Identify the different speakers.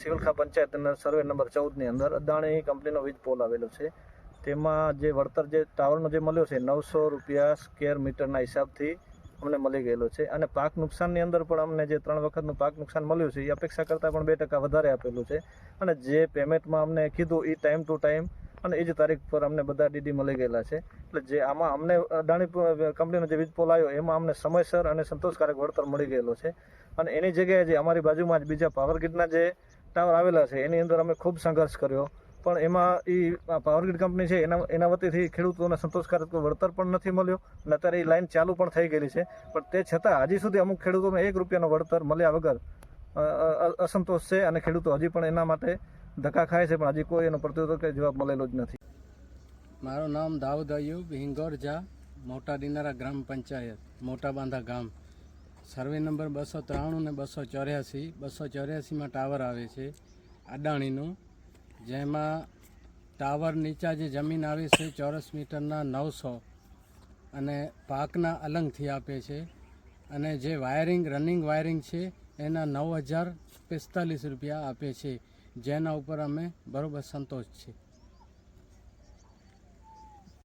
Speaker 1: સિવિલખા પંચાયતના survey number ચૌદની અંદર અદાણી કંપનીનો વીજ પોલ આવેલો છે. તેમાં જે વળતર જે ટાવરનો જે મળ્યો છે નવસો રૂપિયા સ્કેર મીટરના હિસાબથી અમને મળી ગયેલો છે. અને પાક નુકસાનની અંદર પણ અમને જે ત્રણ વખતનું પાક નુકસાન મળ્યું છે, એ અપેક્ષા કરતાં પણ બે ટકા વધારે આપેલું છે. અને જે પેમેન્ટમાં અમને કીધું એ ટાઈમ ટુ ટાઈમ અને એ જ તારીખ પર અમને બધા ડીડી મળી ગયેલા છે. એટલે જે આમાં અમને અદાણી કંપનીનો જે વીજ પોલ આવ્યો, એમાં અમને સમયસર અને સંતોષકારક વળતર મળી ગયેલો છે. અને એની જગ્યાએ જે અમારી બાજુમાં જ બીજા પાવર ગ્રીડના જે ટાવર આવેલા છે, એની અંદર અમે ખૂબ સંઘર્ષ કર્યો. પણ એમાં એ પાવરગ્રીડ કંપની છે, એના એના વતીથી ખેડૂતોને સંતોષકારક વળતર પણ નથી મળ્યો અને અત્યારે એ લાઈન ચાલુ પણ થઈ ગયેલી છે. પણ તે છતાં હજી સુધી અમુક ખેડૂતોને એક રૂપિયાનો વળતર મળ્યા વગર અસંતોષ છે અને ખેડૂતો હજી પણ એના માટે ધક્કા ખાય છે, પણ હજી કોઈ એનો પ્રત્યુત્તર કે જવાબ મળેલો જ નથી.
Speaker 2: મારું નામ દાઉદ અયુબ હિંગોરજા, મોટા દિનારા ગ્રામ પંચાયત મોટા બાંધા ગામ. સર્વે નંબર બસો ત્રાણું ને બસો ચોર્યાસી. બસો ચોર્યાસીમાં ટાવર આવે છે અદાણીનું, જેમાં ટાવર નીચા જે જમીન આવે છે ચોરસ મીટરના નવસો અને પાકના અલંગથી આપે છે અને જે વાયરિંગ, રનિંગ વાયરિંગ છે એના નવ હજાર પિસ્તાલીસ રૂપિયા આપે છે. જેના ઉપર અમે બરોબર સંતોષ છે